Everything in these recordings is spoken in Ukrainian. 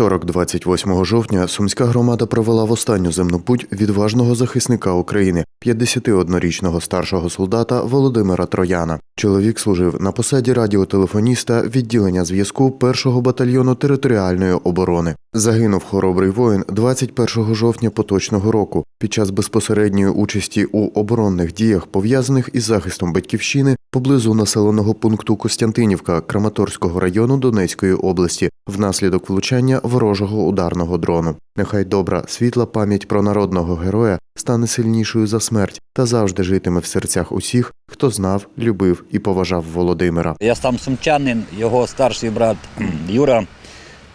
вівторок, 28 жовтня, сумська громада провела в останню земну путь відважного захисника України, 51-річного старшого солдата Володимира Трояна. Чоловік служив на посаді радіотелефоніста відділення зв'язку 1-го батальйону територіальної оборони. Загинув хоробрий воїн 21 жовтня поточного року під час безпосередньої участі у оборонних діях, пов'язаних із захистом батьківщини поблизу населеного пункту Костянтинівка Краматорського району Донецької області внаслідок влучання ворожого ударного дрону. Нехай добра світла пам'ять про народного героя стане сильнішою за смерть та завжди житиме в серцях усіх, хто знав, любив і поважав Володимира. Я сам сумчанин, його старший брат Юра,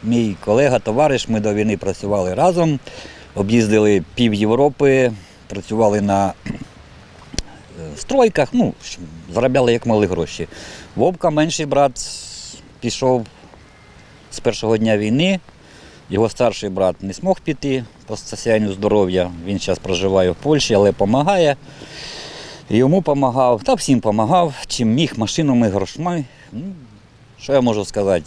мій колега, товариш. Ми до війни працювали разом, об'їздили пів Європи, працювали на е, стройках, ну, заробляли як мали гроші. Вовка, менший брат, пішов з першого дня війни. Його старший брат не змог піти по состоянню здоров'я. Він зараз проживає в Польщі, але допомагає. Йому допомагав, та всім допомагав, чим міг машинами, грошми. Ну, що я можу сказати?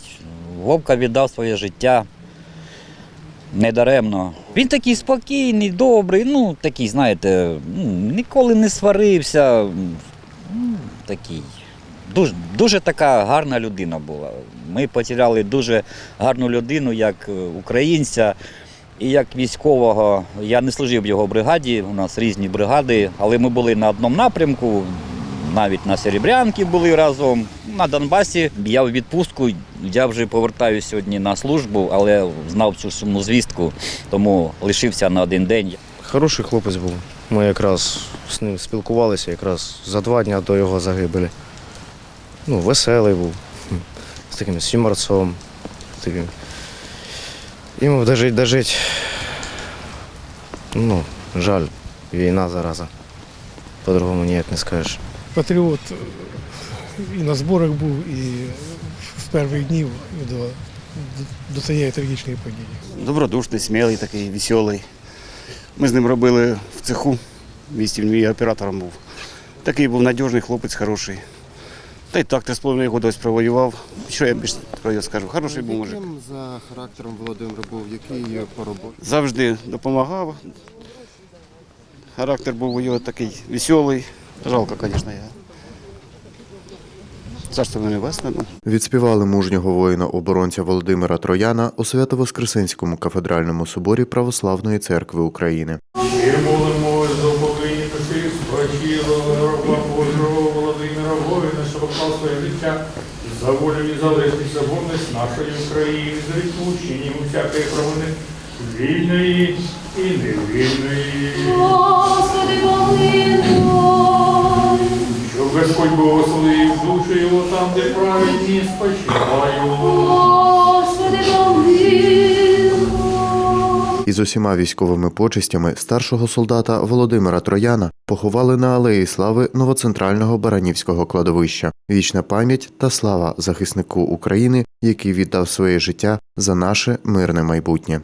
Вовка віддав своє життя недаремно. Він такий спокійний, добрий, ну такий, знаєте, ну, ніколи не сварився. Ну, такий. Дуже, дуже така гарна людина була. Ми потеряли дуже гарну людину як е, українця і як військового. Я не служив в його бригаді, у нас різні бригади, але ми були на одному напрямку, навіть на Серебрянці були разом. На Донбасі я в відпустку, я вже повертаюся сьогодні на службу, але знав цю сумну звістку, тому лишився на один день. Хороший хлопець був. Ми якраз з ним спілкувалися якраз за два дні до його загибелі. Ну, веселий був, з таким сімарцом. Таким. Йому дожить, дожить. Ну, жаль, війна зараза. По-другому ніяк не скажеш. патріот е, і на зборах був, і з перших днів до, до, цієї трагічної події. Добродушний, смілий, такий веселий. Ми з ним робили в цеху, в місті він оператором був. Такий був надіжний хлопець, хороший. Та й так, три з половиною ось провоював. Що я більше про його скажу? Хороший був мужик. Яким за характером Володимир був, який по роботі? Завжди допомагав. Характер був у його такий веселий. Жалко, звісно, я. Царство небесне. Ну. Відспівали мужнього воїна-оборонця Володимира Трояна у Свято-Воскресенському кафедральному соборі Православної церкви України. І за Божого Володимира Воїна, поклав своє життя за волю і залежність, за гордість нашої України, за відпущенням всякої провини, вільної і невільної. Господи, помилуй. Щоб Господь благословив душу його там, де праведні спочивають. Господи, помилуй. Із усіма військовими почестями старшого солдата Володимира Трояна поховали на алеї слави новоцентрального Баранівського кладовища. Вічна пам'ять та слава захиснику України, який віддав своє життя за наше мирне майбутнє.